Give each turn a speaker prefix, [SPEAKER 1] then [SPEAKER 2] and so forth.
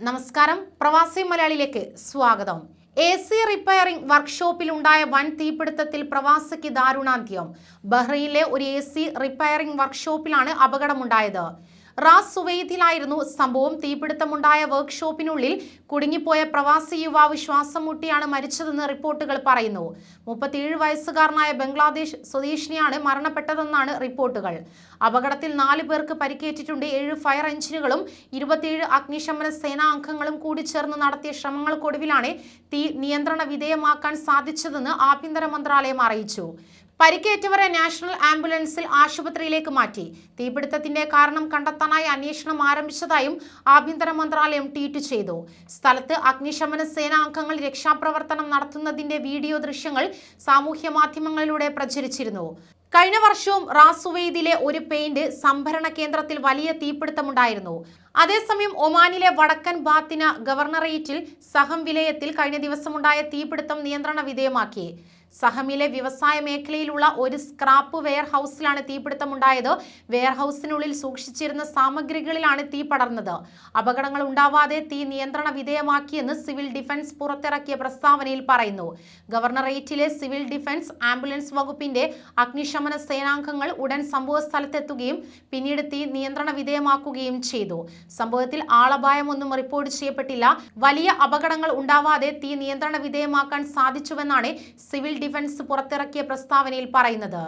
[SPEAKER 1] നമസ്കാരം. പ്രവാസി മലയാളിയിലേക്ക് സ്വാഗതം. എ സി റിപ്പയറിംഗ് വർക്ക്ഷോപ്പിലുണ്ടായ വൻ തീപിടുത്തത്തിൽ പ്രവാസിക്ക് ദാരുണാന്ത്യം. ബഹ്റൈനിലെ ഒരു എ സി റിപ്പയറിംഗ് വർക്ക്ഷോപ്പിലാണ് അപകടമുണ്ടായത്. റാസ് സുവൈദിലായിരുന്നു സംഭവം. തീപിടുത്തമുണ്ടായ വർക്ക്ഷോപ്പിനുള്ളിൽ കുടുങ്ങിപ്പോയ പ്രവാസി യുവാവ് ശ്വാസം മുട്ടിയാണ് മരിച്ചതെന്ന് റിപ്പോർട്ടുകൾ പറയുന്നു. മുപ്പത്തിയേഴ് വയസ്സുകാരനായ ബംഗ്ലാദേശ് സ്വദേശിനിയാണ് മരണപ്പെട്ടതെന്നാണ് റിപ്പോർട്ടുകൾ. അപകടത്തിൽ നാല് പേർക്ക് പരിക്കേറ്റിട്ടുണ്ട്. ഏഴ് ഫയർ എഞ്ചിനുകളും ഇരുപത്തിയേഴ് അഗ്നിശമന സേനാ അംഗങ്ങളും കൂടി ചേർന്ന് നടത്തിയ ശ്രമങ്ങൾക്കൊടുവിലാണ് തീ നിയന്ത്രണ വിധേയമാക്കാൻ സാധിച്ചതെന്ന് ആഭ്യന്തര മന്ത്രാലയം അറിയിച്ചു. പരിക്കേറ്റവരെ നാഷണൽ ആംബുലൻസിൽ ആശുപത്രിയിലേക്ക് മാറ്റി. തീപിടുത്തത്തിന്റെ കാരണം കണ്ടെത്താനായി അന്വേഷണം ആരംഭിച്ചതായും ആഭ്യന്തര മന്ത്രാലയം ട്വീറ്റ് ചെയ്തു. സ്ഥലത്ത് അഗ്നിശമന സേനാ അംഗങ്ങൾ രക്ഷാപ്രവർത്തനം നടത്തുന്നതിന്റെ വീഡിയോ ദൃശ്യങ്ങൾ സാമൂഹ്യ മാധ്യമങ്ങളിലൂടെ പ്രചരിച്ചിരുന്നു. കഴിഞ്ഞ വർഷവും റാസുവെയ്ദിലെ ഒരു പെയിന്റ് സംഭരണ കേന്ദ്രത്തിൽ വലിയ തീപിടുത്തമുണ്ടായിരുന്നു. അതേസമയം ഒമാനിലെ വടക്കൻ ബാത്തിന ഗവർണറേറ്റിൽ സഹം വിലയത്തിൽ കഴിഞ്ഞ ദിവസമുണ്ടായ തീപിടുത്തം നിയന്ത്രണ വിധേയമാക്കി. സഹമിലെ വ്യവസായ മേഖലയിലുള്ള ഒരു സ്ക്രാപ്പ് വെയർ ഹൗസിലാണ് തീപിടുത്തമുണ്ടായത്. വെയർ ഹൗസിനുള്ളിൽ സൂക്ഷിച്ചിരുന്ന സാമഗ്രികളിലാണ് തീ പടർന്നത്. അപകടങ്ങൾ ഉണ്ടാവാതെ തീ നിയന്ത്രണ വിധേയമാക്കിയെന്ന് സിവിൽ ഡിഫൻസ് പുറത്തിറക്കിയ പ്രസ്താവനയിൽ പറയുന്നു. ഗവർണറേറ്റിലെ സിവിൽ ഡിഫൻസ് ആംബുലൻസ് വകുപ്പിന്റെ അഗ്നിശമന സേനാംഗങ്ങൾ ഉടൻ സംഭവ സ്ഥലത്തെത്തുകയും പിന്നീട് തീ നിയന്ത്രണ വിധേയമാക്കുകയും ചെയ്തു. സംഭവത്തിൽ ആളപായമൊന്നും റിപ്പോർട്ട് ചെയ്യപ്പെട്ടില്ല. വലിയ അപകടങ്ങൾ ഉണ്ടാവാതെ തീ നിയന്ത്രണ വിധേയമാക്കാൻ സാധിച്ചുവെന്നാണ് സിവിൽ ഡിഫൻസ് പുറത്തിറക്കിയ പ്രസ്താവനയിൽ പറയുന്നത്.